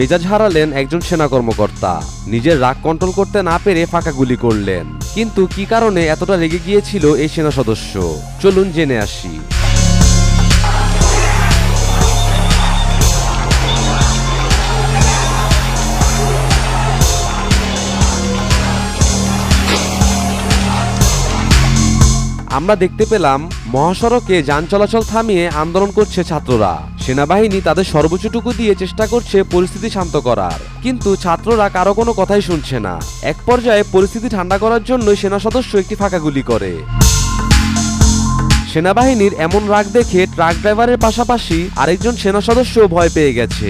মেজাজ হারালেন একজন সেনা কর্মকর্তা। নিজের রাগ কন্ট্রোল করতে না পেরে ফাঁকা গুলি করলেন। কিন্তু কি কারণে এতটা রেগে গিয়েছিল এই সেনা সদস্য? চলুন জেনে আসি। আমরা দেখতে পেলাম, মহাসড়কে যান চলাচল থামিয়ে আন্দোলন করছে ছাত্ররা। সেনাবাহিনী তাদের সর্বোচ্চটুকু দিয়ে চেষ্টা করছে পরিস্থিতি শান্ত করার। কিন্তু ছাত্ররা কারও কোনো কথাই শুনছে না। এক পর্যায়ে পরিস্থিতি ঠান্ডা করার জন্য সেনা সদস্য একটি ফাঁকা গুলি করে। সেনাবাহিনীর এমন রাগ দেখে ট্রাক ড্রাইভারের পাশাপাশি আরেকজন সেনা সদস্য ভয় পেয়ে গেছে।